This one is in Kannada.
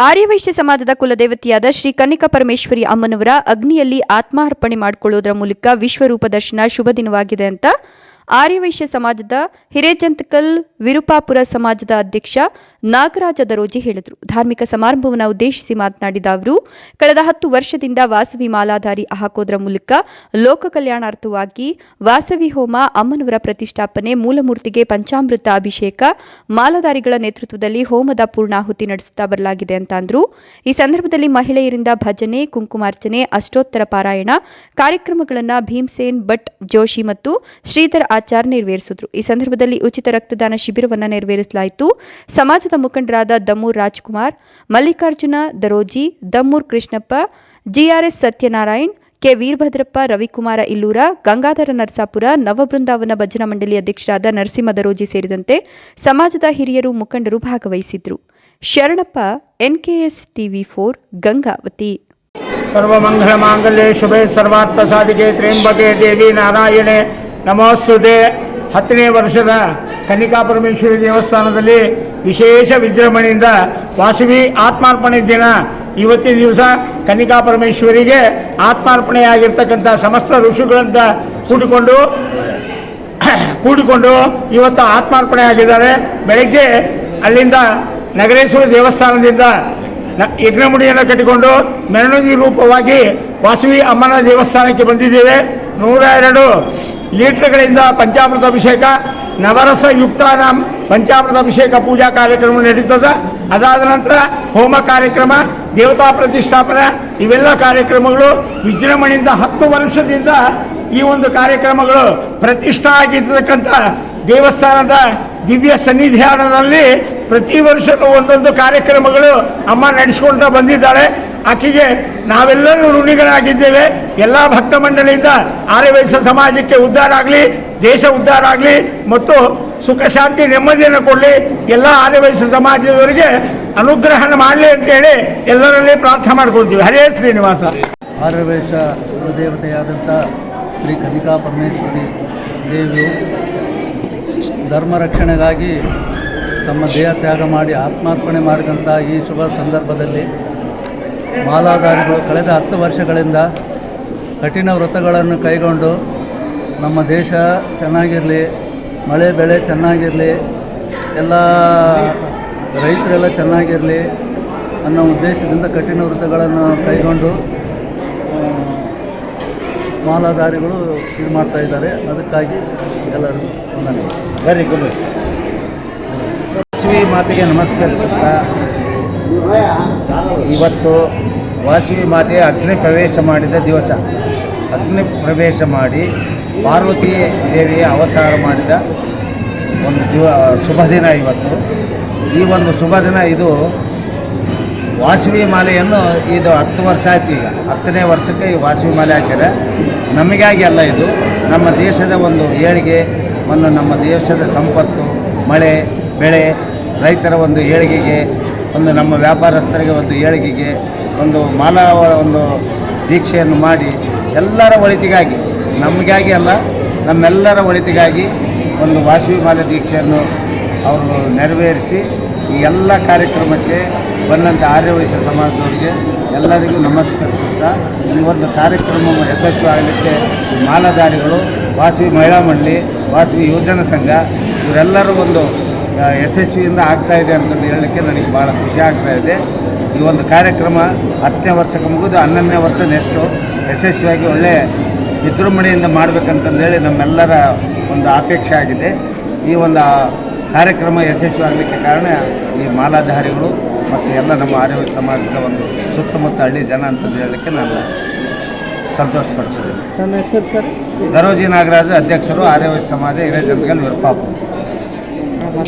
ಆರ್ಯವೈಶ್ಯ ಸಮಾಜದ ಕುಲದೇವತೆಯಾದ ಶ್ರೀ ಕನ್ನಿಕಾ ಪರಮೇಶ್ವರಿ ಅಮ್ಮನವರ ಅಗ್ನಿಯಲ್ಲಿ ಆತ್ಮಾರ್ಪಣೆ ಮಾಡಿಕೊಳ್ಳುವುದರ ಮೂಲಕ ವಿಶ್ವರೂಪ ದರ್ಶನ ಶುಭ ದಿನವಾಗಿದೆ ಅಂತ ಆರ್ಯವೈಶ್ಯ ಸಮಾಜದ ಹಿರೇಜಂತಕಲ್ ವಿರುಪಾಪುರ ಸಮಾಜದ ಅಧ್ಯಕ್ಷ ನಾಗರಾಜ ದರೋಜಿ ಹೇಳಿದರು. ಧಾರ್ಮಿಕ ಸಮಾರಂಭವನ್ನು ಉದ್ದೇಶಿಸಿ ಮಾತನಾಡಿದ ಅವರು, ಕಳೆದ ಹತ್ತು ವರ್ಷದಿಂದ ವಾಸವಿ ಮಾಲಾಧಾರಿ ಹಾಕೋದರ ಮೂಲಕ ಲೋಕ ಕಲ್ಯಾಣಾರ್ಥವಾಗಿ ವಾಸವಿ ಹೋಮ ಅಮ್ಮನವರ ಪ್ರತಿಷ್ಠಾಪನೆ, ಮೂಲಮೂರ್ತಿಗೆ ಪಂಚಾಮೃತ ಅಭಿಷೇಕ, ಮಾಲಾಧಾರಿಗಳ ನೇತೃತ್ವದಲ್ಲಿ ಹೋಮದ ಪೂರ್ಣಾಹುತಿ ನಡೆಸುತ್ತಾ ಬರಲಾಗಿದೆ ಅಂತ ಅಂದ್ರು ಈ ಸಂದರ್ಭದಲ್ಲಿ ಮಹಿಳೆಯರಿಂದ ಭಜನೆ, ಕುಂಕುಮಾರ್ಚನೆ, ಅಷ್ಟೋತ್ತರ ಪಾರಾಯಣ ಕಾರ್ಯಕ್ರಮಗಳನ್ನು ಭೀಮ್ಸೇನ್, ಭಟ್, ಜೋಶಿ ಮತ್ತು ಶ್ರೀಧರ್ ಆಚಾರ್ ನೆರವೇರಿಸಿದ್ರು. ಈ ಸಂದರ್ಭದಲ್ಲಿ ಉಚಿತ ರಕ್ತದಾನ ಶಿಬಿರವನ್ನು ನೆರವೇರಿಸಲಾಯಿತು. ಸಮಾಜದ ಮುಖಂಡರಾದ ದಮ್ಮೂರ್ ರಾಜ್ಕುಮಾರ್, ಮಲ್ಲಿಕಾರ್ಜುನ ದರೋಜಿ, ದಮ್ಮೂರ್ ಕೃಷ್ಣಪ್ಪ, ಜಿಆರ್ಎಸ್ ಸತ್ಯನಾರಾಯಣ್, ಕೆ ವೀರಭದ್ರಪ್ಪ, ರವಿಕುಮಾರ ಇಲ್ಲೂರ, ಗಂಗಾಧರ ನರಸಾಪುರ ನವಬೃಂದಾವನ ಭಜನಾ ಮಂಡಳಿ ಅಧ್ಯಕ್ಷರಾದ ನರಸಿಂಹ ದರೋಜಿ ಸೇರಿದಂತೆ ಸಮಾಜದ ಹಿರಿಯರು ಮುಖಂಡರು ಭಾಗವಹಿಸಿದ್ರು. Sharanappa, NKS TV four, Gangavathi. ಸರ್ವಮಂಗಲಮಾಂಗಲ್ಯೆ ಶುಭೆ ಸರ್ವಾರ್ಥ ಸಾಧಿಕೆ ತ್ರ್ಯಂಬಕೆ ದೇವಿ ನಾರಾಯಣೆ. ನಮೋಸ್ತುತೆ ಹತ್ತನೇ ವರ್ಷದ ಕನ್ನಿಕಾ ಪರಮೇಶ್ವರಿ ದೇವಸ್ಥಾನದಲ್ಲಿ ವಿಶೇಷ ವಿಜೃಂಭಣೆಯಿಂದ ವಾಸವಿ ಆತ್ಮಾರ್ಪಣೆ ದಿನ. ಇವತ್ತಿನ ದಿವಸ ಕನಿಕಾ ಪರಮೇಶ್ವರಿಗೆ ಆತ್ಮಾರ್ಪಣೆಯಾಗಿರ್ತಕ್ಕಂಥ ಸಮಸ್ತ ಋಷಿಗಳಿಂದ ಕೂಡಿಕೊಂಡು ಕೂಡಿಕೊಂಡು ಇವತ್ತು ಆತ್ಮಾರ್ಪಣೆ ಆಗಿದ್ದಾರೆ ಬೆಳಗ್ಗೆ ಅಲ್ಲಿಂದ ನಗರೇಶ್ವರ ದೇವಸ್ಥಾನದಿಂದ ಯಜ್ಞಮುಡಿಯನ್ನು ಕಟ್ಟಿಕೊಂಡು ಮೆರವಣಿಗೆ ರೂಪವಾಗಿ ವಾಸವಿ ಅಮ್ಮನ ದೇವಸ್ಥಾನಕ್ಕೆ ಬಂದಿದ್ದೇವೆ. ನೂರ ಎರಡು ಲೀಟರ್ಗಳಿಂದ ಪಂಚಾಮೃತ ಅಭಿಷೇಕ, ನವರಸ ಯುಕ್ತಾನ ಪಂಚಾಮೃತ ಅಭಿಷೇಕ ಪೂಜಾ ಕಾರ್ಯಕ್ರಮ ನಡೀತದೆ. ಅದಾದ ನಂತರ ಹೋಮ ಕಾರ್ಯಕ್ರಮ, ದೇವತಾ ಪ್ರತಿಷ್ಠಾಪನೆ, ಇವೆಲ್ಲ ಕಾರ್ಯಕ್ರಮಗಳು ವಿಜೃಂಭಣೆಯಿಂದ ಹತ್ತು ವರ್ಷದಿಂದ ಈ ಒಂದು ಕಾರ್ಯಕ್ರಮಗಳು ಪ್ರತಿಷ್ಠಾ ಆಗಿರ್ತಕ್ಕಂಥ ದೇವಸ್ಥಾನದ ದಿವ್ಯ ಸನ್ನಿಧಾನದಲ್ಲಿ ಪ್ರತಿ ವರ್ಷವೂ ಒಂದೊಂದು ಕಾರ್ಯಕ್ರಮಗಳು ಅಮ್ಮ ನಡೆಸಿಕೊಂಡು ಬಂದಿದ್ದಾಳೆ ಆಕೆಗೆ ನಾವೆಲ್ಲರೂ ಋಣಿಗಳಾಗಿದ್ದೇವೆ. ಎಲ್ಲ ಭಕ್ತ ಮಂಡಳಿಯಿಂದ ಆರ್ಯವೈಶ್ಯ ಸಮಾಜಕ್ಕೆ ಉದ್ಧಾರ ಆಗಲಿ, ದೇಶ ಉದ್ಧಾರ ಆಗಲಿ, ಮತ್ತು ಸುಖ, ಶಾಂತಿ, ನೆಮ್ಮದಿಯನ್ನು ಕೊಡಲಿ. ಎಲ್ಲ ಆರ್ಯವೈಶ್ಯ ಸಮಾಜದವರಿಗೆ ಅನುಗ್ರಹಣ ಮಾಡಲಿ ಅಂತೇಳಿ ಎಲ್ಲರಲ್ಲಿ ಪ್ರಾರ್ಥನೆ ಮಾಡ್ಕೊಳ್ತೀವಿ. ಹರೇ ಶ್ರೀನಿವಾಸ. ಆರ್ಯವೈಸ ದೇವತೆಯಾದಂಥ ಶ್ರೀ ಕನಿಕಾ ಪರಮೇಶ್ವರಿ ದೇವಿಯು ಧರ್ಮ ರಕ್ಷಣೆಗಾಗಿ ತಮ್ಮ ದೇಹ ತ್ಯಾಗ ಮಾಡಿ ಆತ್ಮಾರ್ಪಣೆ ಮಾಡಿದಂಥ ಈ ಶುಭ ಸಂದರ್ಭದಲ್ಲಿ ಮಾಲಾಧಾರಿಗಳು ಕಳೆದ ಹತ್ತು ವರ್ಷಗಳಿಂದ ಕಠಿಣ ವ್ರತಗಳನ್ನು ಕೈಗೊಂಡು ನಮ್ಮ ದೇಶ ಚೆನ್ನಾಗಿರಲಿ, ಮಳೆ ಬೆಳೆ ಚೆನ್ನಾಗಿರಲಿ, ಎಲ್ಲ ರೈತರೆಲ್ಲ ಚೆನ್ನಾಗಿರಲಿ ಅನ್ನೋ ಉದ್ದೇಶದಿಂದ ಕಠಿಣ ವ್ರತಗಳನ್ನು ಕೈಗೊಂಡು ಮಾಲಾಧಾರಿಗಳು ಇದು ಮಾಡ್ತಾ ಇದ್ದಾರೆ. ಅದಕ್ಕಾಗಿ ಎಲ್ಲರಿಗೂ ವೆರಿ ಗುಡ್ ಶ್ರೀ ಮಾತೆಗೆ ನಮಸ್ಕರಿಸುತ್ತಾ. ಇವತ್ತು ವಾಸವಿ ಮಾತೆ ಅಗ್ನಿ ಪ್ರವೇಶ ಮಾಡಿದ ದಿವಸ. ಅಗ್ನಿ ಪ್ರವೇಶ ಮಾಡಿ ಪಾರ್ವತಿ ದೇವಿಯ ಅವತಾರ ಮಾಡಿದ ಒಂದು ದಿವ ಶುಭ ದಿನ ಇವತ್ತು. ಈ ಒಂದು ಶುಭ ದಿನ ಇದು ವಾಸವಿ ಮಾಲೆಯನ್ನು ಇದು ಹತ್ತು ವರ್ಷ ಆಯ್ತು ಈಗ. ಹತ್ತನೇ ವರ್ಷಕ್ಕೆ ಈ ವಾಸವಿ ಮಾಲೆ ಹಾಕ್ಯಾರ. ನಮಗಾಗಿ ಅಲ್ಲ ಇದು. ನಮ್ಮ ದೇಶದ ಒಂದು ಏಳಿಗೆ, ಒಂದು ನಮ್ಮ ದೇಶದ ಸಂಪತ್ತು, ಮಳೆ, ಬೆಳೆ, ರೈತರ ಒಂದು ಏಳಿಗೆಗೆ ಒಂದು ನಮ್ಮ ವ್ಯಾಪಾರಸ್ಥರಿಗೆ ಒಂದು ಏಳಿಗೆಗೆ ಒಂದು ಮಾನವ ಒಂದು ದೀಕ್ಷೆಯನ್ನು ಮಾಡಿ ಎಲ್ಲರ ಒಳಿತಿಗಾಗಿ, ನಮಗಾಗಿ ಅಲ್ಲ, ನಮ್ಮೆಲ್ಲರ ಒಳಿತಿಗಾಗಿ ಒಂದು ವಾಸವಿ ಮಾಲೆ ದೀಕ್ಷೆಯನ್ನು ಅವರು ನೆರವೇರಿಸಿ ಈ ಎಲ್ಲ ಕಾರ್ಯಕ್ರಮಕ್ಕೆ ಬಂದಂಥ ಆರ್ಯವೈಶ್ಯ ಸಮಾಜದವರಿಗೆ ಎಲ್ಲರಿಗೂ ನಮಸ್ಕರಿಸುತ್ತಾ, ಈ ಒಂದು ಕಾರ್ಯಕ್ರಮ ಯಶಸ್ವಿ ಆಗಲಿಕ್ಕೆ ಮಾಲಾಧಾರಿಗಳು ವಾಸವಿ ಮಹಿಳಾ ಮಂಡಳಿ, ವಾಸವಿ ಯುವಜನ ಸಂಘ, ಇವರೆಲ್ಲರೂ ಒಂದು ಯಶಸ್ವಿಯಿಂದ ಆಗ್ತಾ ಇದೆ ಅಂತಂದು ಹೇಳಲಿಕ್ಕೆ ನನಗೆ ಭಾಳ ಖುಷಿ ಆಗ್ತಾ ಇದೆ. ಈ ಒಂದು ಕಾರ್ಯಕ್ರಮ ಹತ್ತನೇ ವರ್ಷಕ್ಕೆ ಮುಗಿದು ಹನ್ನೊಂದನೇ ವರ್ಷ ನೆಕ್ಸ್ಟು ಯಶಸ್ವಿಯಾಗಿ ಒಳ್ಳೆಯ ವಿಜೃಂಭಣೆಯಿಂದ ಮಾಡಬೇಕಂತಂದೇಳಿ ನಮ್ಮೆಲ್ಲರ ಒಂದು ಅಪೇಕ್ಷೆ ಆಗಿದೆ. ಈ ಒಂದು ಕಾರ್ಯಕ್ರಮ ಯಶಸ್ವಿ ಆಗಲಿಕ್ಕೆ ಕಾರಣ ಈ ಮಾಲಾಧಾರಿಗಳು ಮತ್ತು ಎಲ್ಲ ನಮ್ಮ ಆರ್ಯ ಸಮಾಜದ ಒಂದು ಸುತ್ತಮುತ್ತ ಹಳ್ಳಿ ಜನ ಅಂತಂದು ಹೇಳಲಿಕ್ಕೆ ನಾನು ಸಂತೋಷ ಪಡ್ತಿದ್ದೇನೆ ಸರ್? ದರೋಜಿ ನಾಗರಾಜ ಅಧ್ಯಕ್ಷರು ಆರ್ಯ ಸಮಾಜ ಹಿರೇಜಂತಗಲ್ ವಿರ್ಪಾಪು.